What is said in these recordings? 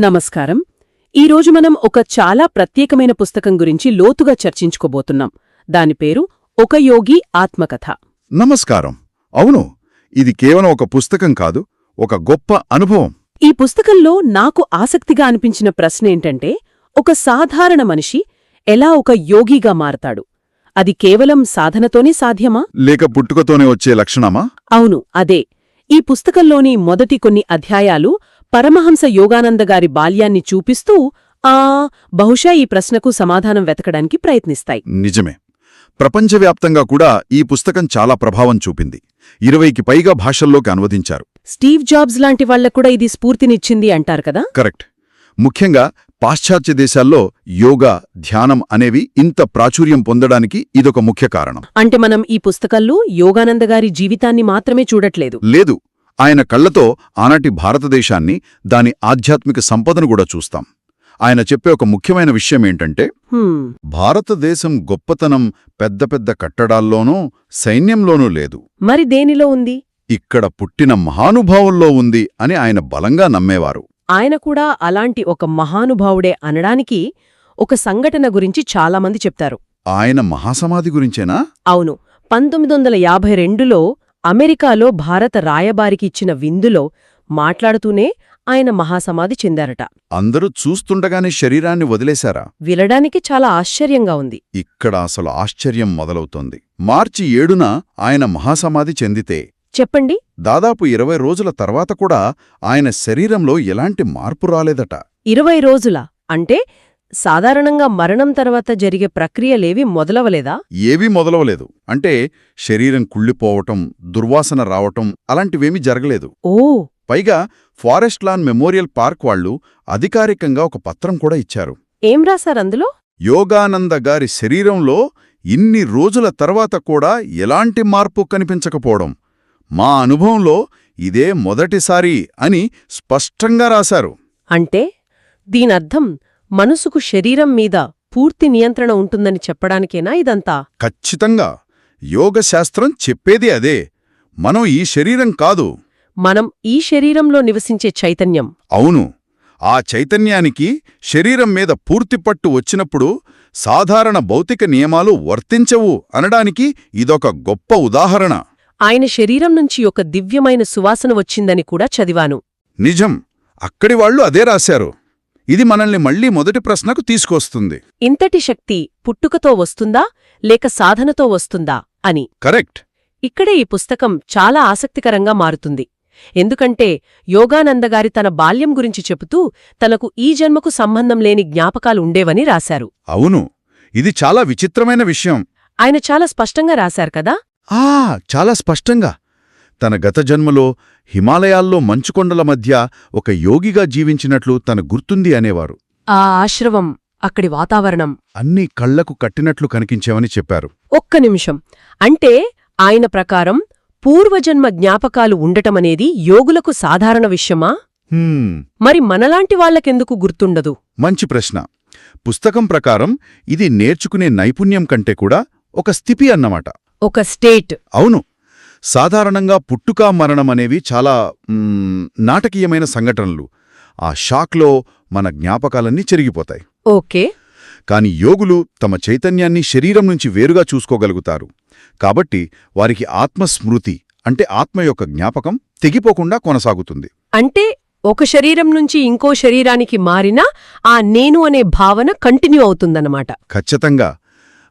నమస్కారం. ఈరోజు మనం ఒక చాలా ప్రత్యేకమైన పుస్తకం గురించి లోతుగా చర్చించుకోబోతున్నాం. దాని పేరు ఒక యోగి ఆత్మకథ. నమస్కారం. అవును ఇది కేవలం ఒక పుస్తకం కాదు ఒక గొప్ప అనుభవం. ఈ పుస్తకంలో నాకు ఆసక్తిగా అనిపించిన ప్రశ్న ఏంటంటే ఒక సాధారణ మనిషి ఎలా ఒక యోగిగా మారతాడు? అది కేవలం సాధనతోనే సాధ్యమా? లేక పుట్టుకతోనే వచ్చే లక్షణమా? అవును అదే. ఈ పుస్తకంలోని మొదటి కొన్ని అధ్యాయాలు పరమహంస యోగానంద గారి బాల్యాన్ని చూపిస్తూ ఆ బహుశా ఈ ప్రశ్నకు సమాధానం వెతకడానికి ప్రయత్నిస్తాయి. నిజమే. ప్రపంచవ్యాప్తంగా కూడా ఈ పుస్తకం చాలా ప్రభావం చూపింది. ఇరవైకి పైగా భాషల్లోకి అనువదించారు. స్టీవ్ జాబ్స్ లాంటి వాళ్ళకూడా ఇది స్ఫూర్తినిచ్చింది అంటారు కదా? కరెక్ట్. ముఖ్యంగా పాశ్చాత్య దేశాల్లో యోగా ధ్యానం అనేవి ఇంత ప్రాచుర్యం పొందడానికి ఇదొక ముఖ్య కారణం. అంటే మనం ఈ పుస్తకంలో యోగానంద గారి జీవితాన్ని మాత్రమే చూడట్లేదు. లేదు. ఆయన కళ్ళతో ఆనాటి భారతదేశాన్ని దాని ఆధ్యాత్మిక సంపదను కూడా చూస్తాం. ఆయన చెప్పే ఒక ముఖ్యమైన విషయం ఏంటంటే భారతదేశం గొప్పతనం పెద్ద పెద్ద కట్టడాల్లోనూ సైన్యంలోనూ లేదు. మరి దేనిలో ఉంది? ఇక్కడ పుట్టిన మహానుభావుల్లో ఉంది అని ఆయన బలంగా నమ్మేవారు. ఆయన కూడా అలాంటి ఒక మహానుభావుడే అనడానికి ఒక సంఘటన గురించి చాలామంది చెప్తారు. ఆయన మహాసమాధి గురించేనా? అవును. పంతొమ్మిది వందల యాభై రెండులో అమెరికాలో భారత రాయబారికి ఇచ్చిన విందులో మాట్లాడుతూనే ఆయన మహాసమాధి చెందారట. అందరూ చూస్తుండగానే శరీరాన్ని వదిలేశారా? వినడానికి చాలా ఆశ్చర్యంగా ఉంది. ఇక్కడ అసలు ఆశ్చర్యం మొదలవుతోంది. మార్చి ఏడున ఆయన మహాసమాధి చెందితే చెప్పండి. దాదాపు ఇరవై రోజుల తర్వాత కూడా ఆయన శరీరంలో ఎలాంటి మార్పు రాలేదట. ఇరవై రోజుల అంటే సాధారణంగా మరణం తర్వాత జరిగే ప్రక్రియలేవి మొదలవలేదా? ఏవీ మొదలవలేదు. అంటే శరీరం కుళ్ళిపోవటం దుర్వాసన రావటం అలాంటివేమీ జరగలేదు. ఓ! పైగా ఫారెస్ట్ లాన్ మెమోరియల్ పార్క్ వాళ్ళు అధికారికంగా ఒక పత్రం కూడా ఇచ్చారు. ఏం రాశారందులో యోగానంద గారి శరీరంలో ఇన్ని రోజుల తర్వాత కూడా ఎలాంటి మార్పు కనిపించకపోవడం. మా అనుభవంలో ఇదే మొదటిసారి అని స్పష్టంగా రాశారు. అంటే? దీనర్థం మనసుకు శరీరం మీద పూర్తి నియంత్రణ ఉంటుందని చెప్పడానికేనా ఇదంతా? ఖచ్చితంగా. యోగశాస్త్రం చెప్పేది అదే. మనం ఈ శరీరం కాదు. మనం ఈ శరీరంలో నివసించే చైతన్యం. అవును. ఆ చైతన్యానికి శరీరం మీద పూర్తి పట్టు వచ్చినప్పుడు సాధారణ భౌతిక నియమాలు వర్తించవు అనడానికి ఇదొక గొప్ప ఉదాహరణ. ఆయన శరీరం నుంచి ఒక దివ్యమైన సువాసన వచ్చిందని కూడా చదివాను. నిజం. అక్కడి వాళ్ళు అదే రాశారు. ఇది మనల్ని మళ్ళీ మొదటి ప్రశ్నకు తీసుకొస్తుంది. ఇంతటి శక్తి పుట్టుకతో వస్తుందా లేక సాధనతో వస్తుందా అని. కరెక్ట్. ఇక్కడే ఈ పుస్తకం చాలా ఆసక్తికరంగా మారుతుంది. ఎందుకంటే యోగానందగారి తన బాల్యం గురించి చెబుతూ తనకు ఈ జన్మకు సంబంధం లేని జ్ఞాపకాలు ఉండేవని రాశారు. అవును ఇది చాలా విచిత్రమైన విషయం. ఆయన చాలా స్పష్టంగా రాశారు కదా? ఆ చాలా స్పష్టంగా. తన గత జన్మలో హిమాలయాల్లో మంచుకొండల మధ్య ఒక యోగిగా జీవించినట్లు తన గుర్తుంది అనేవారు. ఆ ఆశ్రవం అక్కడి వాతావరణం. అన్నీ కళ్ళకు కట్టినట్లు కనిపించేవని చెప్పారు. ఒక్క నిమిషం. అంటే ఆయన ప్రకారం పూర్వజన్మ జ్ఞాపకాలు ఉండటమనేది యోగులకు సాధారణ విషయమా? మరి మనలాంటి వాళ్ళకెందుకు గుర్తుండదు? మంచి ప్రశ్న. పుస్తకం ప్రకారం ఇది నేర్చుకునే నైపుణ్యం కంటే కూడా ఒక స్థితి అన్నమాట. ఒక స్టేట్. అవును. సాధారణంగా పుట్టుకా మరణం అనేవి చాలా నాటకీయమైన సంఘటనలు. ఆ షాక్లో మన జ్ఞాపకాలన్నీ చెరిగిపోతాయి. ఓకే. కాని యోగులు తమ చైతన్యాన్ని శరీరం నుంచి వేరుగా చూసుకోగలుగుతారు. కాబట్టి వారికి ఆత్మస్మృతి అంటే ఆత్మ యొక్క జ్ఞాపకం తెగిపోకుండా కొనసాగుతుంది. అంటే ఒక శరీరం నుంచి ఇంకో శరీరానికి మారినా ఆ నేను అనే భావన కంటిన్యూ అవుతుందన్నమాట. ఖచ్చితంగా.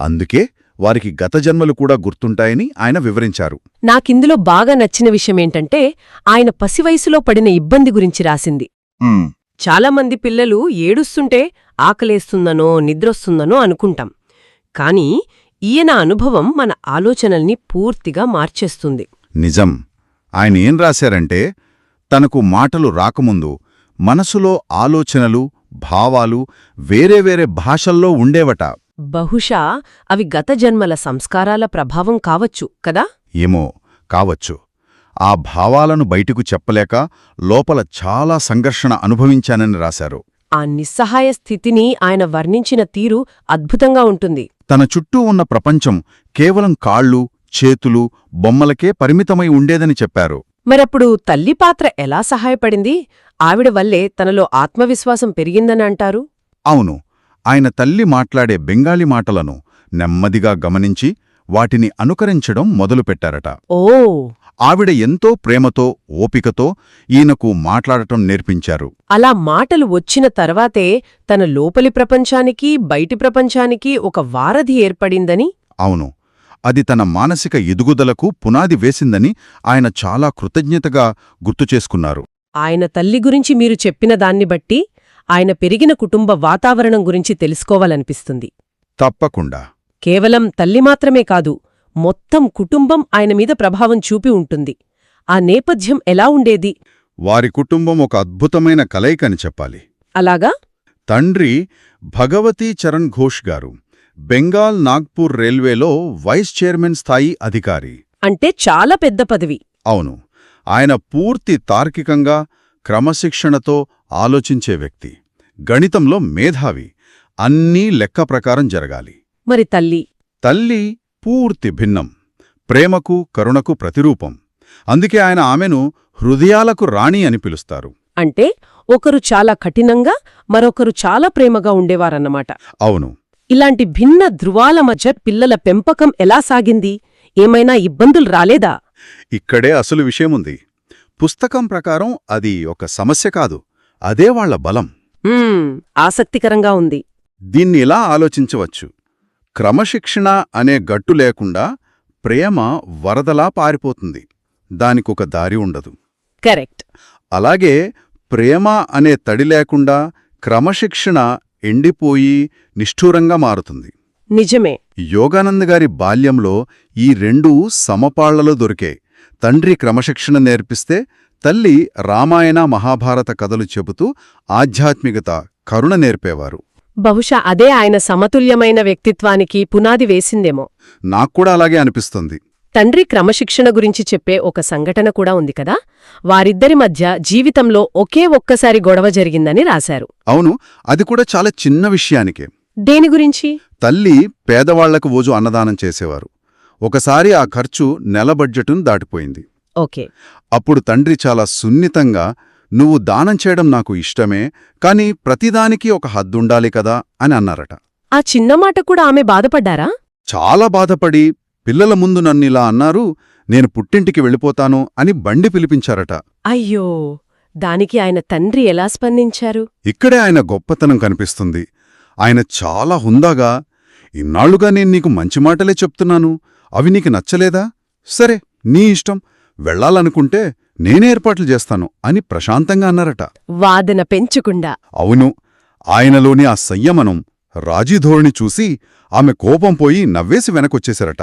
అందుకే వారికి గత జన్మలు కూడా గుర్తుంటాయని ఆయన వివరించారు. నాకిందులో బాగా నచ్చిన విషయమేంటంటే ఆయన పసివయసులో పడిన ఇబ్బంది గురించి రాసింది. చాలామంది పిల్లలు ఏడుస్తుంటే ఆకలేస్తుందనో నిద్రొస్తుందనో అనుకుంటాం. కాని ఈయన అనుభవం మన ఆలోచనల్ని పూర్తిగా మార్చేస్తుంది. నిజం. ఆయన ఏం రాశారంటే తనకు మాటలు రాకముందు మనసులో ఆలోచనలు భావాలు వేరే వేరే భాషల్లో ఉండేవట. బహుశా అవి గత జన్మల సంస్కారాల ప్రభావం కావచ్చు కదా? ఏమో కావచ్చు. ఆ భావాలను బయటకు చెప్పలేక లోపల చాలా సంఘర్షణ అనుభవించానని రాశారు. ఆ నిస్సహాయ స్థితిని ఆయన వర్ణించిన తీరు అద్భుతంగా ఉంటుంది. తన చుట్టూ ఉన్న ప్రపంచం కేవలం కాళ్ళు చేతులు బొమ్మలకే పరిమితమై ఉండేదని చెప్పారు. మరప్పుడు తల్లి పాత్ర ఎలా సహాయపడింది? ఆవిడ వల్లే తనలో ఆత్మవిశ్వాసం పెరిగిందని అంటారు? అవును ఆయన తల్లి మాట్లాడే బెంగాలీ మాటలను నెమ్మదిగా గమనించి వాటిని అనుకరించడం మొదలుపెట్టారట. ఓ! ఆవిడ ఎంతో ప్రేమతో ఓపికతో ఈయనకు మాట్లాడటం నేర్పించారు. అలా మాటలు వచ్చిన తర్వాతే తన లోపలి ప్రపంచానికి బయటి ప్రపంచానికి ఒక వారధి ఏర్పడిందని? అవును. అది తన మానసిక ఎదుగుదలకు పునాది వేసిందని ఆయన చాలా కృతజ్ఞతగా గుర్తుచేసుకున్నారు ఆయన తల్లి గురించి మీరు చెప్పిన దాన్ని బట్టి ఆయన పెరిగిన కుటుంబ వాతావరణం గురించి తెలుసుకోవాలనిపిస్తుంది. తప్పకుండా. కేవలం తల్లి మాత్రమే కాదు మొత్తం కుటుంబం ఆయన మీద ప్రభావం చూపి ఉంటుంది. ఆ నేపథ్యం ఎలా ఉండేది? వారి కుటుంబం ఒక అద్భుతమైన కలయికని చెప్పాలి. అలాగా? తండ్రి భగవతీ చరణ్ ఘోష్ గారు బెంగాల్ నాగ్పూర్ రైల్వేలో వైస్ చైర్మన్ స్థాయి అధికారి. అంటే చాలా పెద్ద పదవి. అవును. ఆయన పూర్తి తార్కికంగా క్రమశిక్షణతో ఆలోచించే వ్యక్తి. గణితంలో మేధావి. అన్నీ లెక్క ప్రకారం జరగాలి. మరి తల్లి? తల్లి పూర్తి భిన్నం. ప్రేమకు కరుణకు ప్రతిరూపం. అందుకే ఆయన ఆమెను హృదయాలకు రాణి అని పిలుస్తారు. అంటే ఒకరు చాలా కఠినంగా మరొకరు చాలా ప్రేమగా ఉండేవారన్నమాట. అవును. ఇలాంటి భిన్న ధృవాల మధ్య పిల్లల పెంపకం ఎలా సాగింది? ఏమైనా ఇబ్బందులు రాలేదా? ఇక్కడే అసలు విషయముంది పుస్తకం ప్రకారం అది ఒక సమస్య కాదు. అదే వాళ్ళ బలం. ఆసక్తికరంగా ఉంది. దీన్ని ఇలా ఆలోచించవచ్చు. క్రమశిక్షణ అనే గట్టు లేకుండా ప్రేమ వరదలా పారిపోతుంది. దానికొక దారి ఉండదు. కరెక్ట్. అలాగే ప్రేమ అనే తడి లేకుండా క్రమశిక్షణ ఎండిపోయి నిష్ఠూరంగా మారుతుంది. నిజమే. యోగానంద్ గారి బాల్యంలో ఈ రెండూ సమపాళ్ళలో దొరికే. తండ్రి క్రమశిక్షణ నేర్పిస్తే తల్లి రామాయణ మహాభారత కథలు చెబుతూ ఆధ్యాత్మికత కరుణ నేర్పేవారు. బహుశా అదే ఆయన సమతుల్యమైన వ్యక్తిత్వానికి పునాది వేసిందేమో. నాక్కూడా అలాగే అనిపిస్తుంది. తండ్రి క్రమశిక్షణ గురించి చెప్పే ఒక సంఘటన కూడా ఉంది కదా? వారిద్దరి మధ్య జీవితంలో ఒకే ఒక్కసారి గొడవ జరిగిందని రాశారు. అవును అది కూడా చాలా చిన్న విషయానికే. దేని గురించి? తల్లి పేదవాళ్ళకు ఓజు అన్నదానం చేసేవారు. ఒకసారి ఆ ఖర్చు నెల బడ్జెటును దాటిపోయింది. ఓకే. అప్పుడు తండ్రి చాలా సున్నితంగా నువ్వు దానం చేయడం నాకు ఇష్టమే కాని ప్రతిదానికి ఒక హద్దుండాలి కదా అని అన్నారట. ఆ చిన్న మాట కూడా ఆమె బాధపడ్డారా? చాలా బాధపడి పిల్లల ముందు నన్నిలా అన్నారు నేను పుట్టింటికి వెళ్ళిపోతాను అని బండి పిలిపించారట. అయ్యో! దానికి ఆయన తండ్రి ఎలా స్పందించారు? ఇక్కడే ఆయన గొప్పతనం కనిపిస్తుంది. ఆయన చాలా హుందాగా ఇన్నాళ్ళుగా నేను నీకు మంచి మాటలే చెప్తున్నాను అవి నీకు నచ్చలేదా? సరే నీ ఇష్టం వెళ్ళాలనుకుంటే నేనే ఏర్పాట్లు చేస్తాను అని ప్రశాంతంగా అన్నారట. వాదన పెంచుకుండా. అవును ఆయనలోని ఆ సంయమనం రాజీధోరణి చూసి ఆమె కోపం పోయి నవ్వేసి వెనకొచ్చేశారట.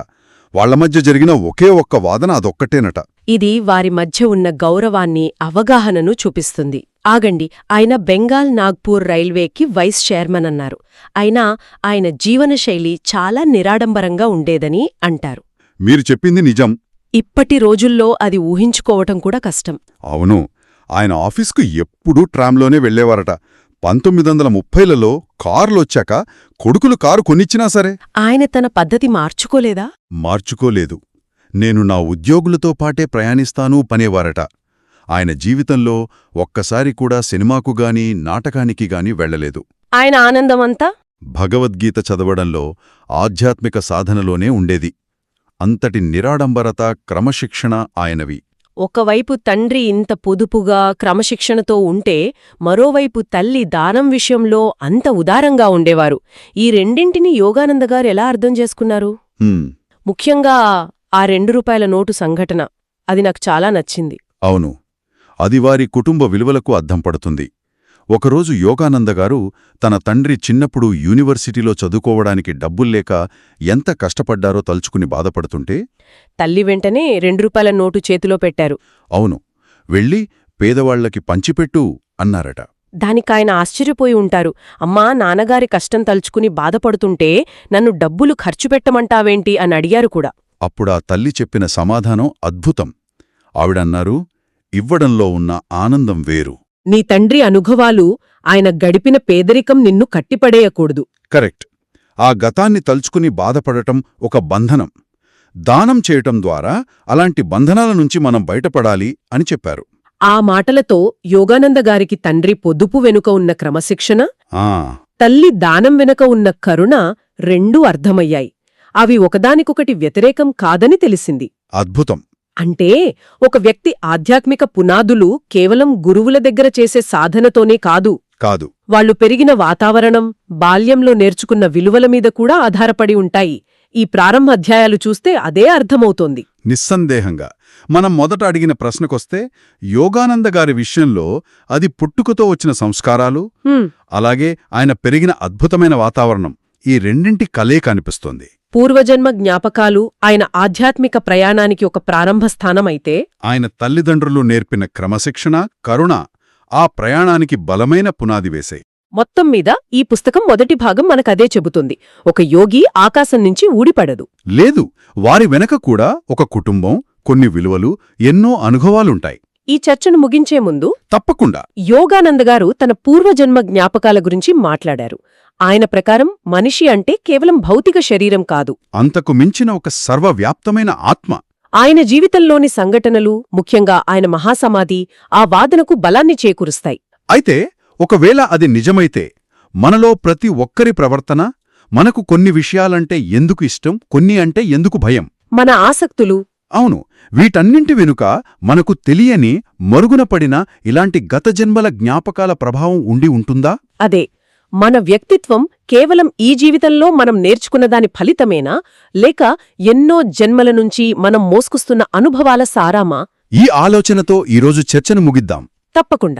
వాళ్ళ మధ్య జరిగిన ఒకే ఒక్క వాదన అదొక్కటేనట. ఇది వారి మధ్య ఉన్న గౌరవాన్ని అవగాహనను చూపిస్తుంది. ఆగండి ఆయన బెంగాల్ నాగ్పూర్ రైల్వేకి వైస్ చైర్మన్ అన్నారు. అయినా ఆయన జీవనశైలి చాలా నిరాడంబరంగా ఉండేదని అంటారు. మీరు చెప్పింది నిజం. ఇప్పటి రోజుల్లో అది ఊహించుకోవటం కూడా కష్టం. అవును. ఆయన ఆఫీస్కు ఎప్పుడూ ట్రామ్లోనే వెళ్ళేవారట పంతొమ్మిది వందల ముప్పైలలో కారులొచ్చాక కొడుకులు కారు కొనిచ్చినా సరే. ఆయన తన పద్ధతి మార్చుకోలేదా? మార్చుకోలేదు. నేను నా ఉద్యోగులతో పాటే ప్రయాణిస్తాను పనేవారట. ఆయన జీవితంలో ఒక్కసారి కూడా సినిమాకు గాని నాటకానికి గాని వెళ్ళలేదు ఆయన ఆనందమంతా? భగవద్గీత చదవడంలో ఆధ్యాత్మిక సాధనలోనే ఉండేది. అంతటి నిరాడంబరత క్రమశిక్షణ ఆయనవి. ఒకవైపు తండ్రి ఇంత పొదుపుగా క్రమశిక్షణతో ఉంటే మరోవైపు తల్లి దానం విషయంలో అంత ఉదారంగా ఉండేవారు. ఈ రెండింటినీ యోగానందగారు ఎలా అర్థం చేసుకున్నారు? ముఖ్యంగా ఆ రెండు రూపాయల నోటు సంఘటన. అది నాకు చాలా నచ్చింది. అవును. అది వారి కుటుంబ విలువలకు అద్దం పడుతుంది. ఒకరోజు యోగానందగారు తన తండ్రి చిన్నప్పుడు యూనివర్సిటీలో చదువుకోవడానికి డబ్బుల్లేక ఎంత కష్టపడ్డారో తలుచుకుని బాధపడుతుంటే? తల్లి వెంటనే రెండు రూపాయల నోటు చేతిలో పెట్టారు. అవును. వెళ్ళి పేదవాళ్ళకి పంచిపెట్టు అన్నారట. దానికాయన ఆశ్చర్యపోయి ఉంటారు. అమ్మా నాన్నగారి కష్టం తలుచుకుని బాధపడుతుంటే నన్ను డబ్బులు ఖర్చు పెట్టమంటావేంటి అని అడిగారు కూడా. అప్పుడా తల్లి చెప్పిన సమాధానం అద్భుతం. ఆవిడన్నారు ఇవ్వడంలో ఉన్న ఆనందం వేరు. నీ తండ్రి అనుభవాలు ఆయన గడిపిన పేదరికం నిన్ను కట్టిపడేయకూడదు. కరెక్ట్. ఆ గతాన్ని తలుచుకుని బాధపడటం ఒక బంధనం. దానం చేయటం ద్వారా అలాంటి బంధనాల నుంచి మనం బయటపడాలి అని చెప్పారు. ఆ మాటలతో యోగానంద గారికి తండ్రి పొదుపు వెనుక ఉన్న క్రమశిక్షణ ఆ. తల్లి దానం వెనుక ఉన్న కరుణ రెండూ అర్థమయ్యాయి. అవి ఒకదానికొకటి వ్యతిరేకం కాదని తెలిసింది. అద్భుతం. అంటే ఒక వ్యక్తి ఆధ్యాత్మిక పునాదులు కేవలం గురువుల దగ్గర చేసే సాధనతోనే కాదు. కాదు. వాళ్ళు పెరిగిన వాతావరణం బాల్యంలో నేర్చుకున్న విలువల మీద కూడా ఆధారపడి ఉంటాయి. ఈ ప్రారంభ అధ్యాయాలు చూస్తే అదే అర్థమవుతోంది. నిస్సందేహంగా మనం మొదట అడిగిన ప్రశ్నకొస్తే యోగానంద గారి విషయంలో అది పుట్టుకతో వచ్చిన సంస్కారాలు అలాగే ఆయన పెరిగిన అద్భుతమైన వాతావరణం ఈ రెండింటి కలే కనిపిస్తోంది పూర్వజన్మ జ్ఞాపకాలు ఆయన ఆధ్యాత్మిక ప్రయాణానికి ఒక ప్రారంభ స్థానమైతే ఆయన తల్లిదండ్రులు నేర్పిన క్రమశిక్షణ కరుణ ఆ ప్రయాణానికి బలమైన పునాది వేశాయి మొత్తం మీద ఈ పుస్తకం మొదటి భాగం మనకదే చెబుతుంది. ఒక యోగి ఆకాశం నుంచి ఊడిపడదు. లేదు వారి వెనక కూడా ఒక కుటుంబం కొన్ని విలువలు ఎన్నో అనుభవాలుంటాయి. ఈ చర్చను ముగించే ముందు తప్పకుండా. యోగానంద గారు తన పూర్వజన్మ జ్ఞాపకాల గురించి మాట్లాడారు. ఆయన ప్రకారం మనిషి అంటే కేవలం భౌతిక శరీరం కాదు. అంతకు మించిన ఒక సర్వవ్యాప్తమైన ఆత్మ. ఆయన జీవితంలోని సంఘటనలు ముఖ్యంగా ఆయన మహాసమాధి ఆ వాదనకు బలాన్ని చేకూరుస్తాయి. అయితే ఒకవేళ అది నిజమైతే మనలో ప్రతి ఒక్కరి ప్రవర్తన మనకు కొన్ని విషయాలంటే ఎందుకు ఇష్టం కొన్ని అంటే ఎందుకు భయం? మన ఆసక్తులు. అవును వీటన్నింటి వెనుక మనకు తెలియని మరుగున పడిన ఇలాంటి గత జన్మల జ్ఞాపకాల ప్రభావం ఉండి ఉంటుందా? అదే మన వ్యక్తిత్వం కేవలం ఈ జీవితంలో మనం నేర్చుకున్న దాని ఫలితమేనా? లేక ఎన్నో జన్మల నుంచి మనం మోసుకొస్తున్న అనుభవాల సారామా? ఈ ఆలోచనతో ఈరోజు చర్చను ముగిద్దాం. తప్పకుండా.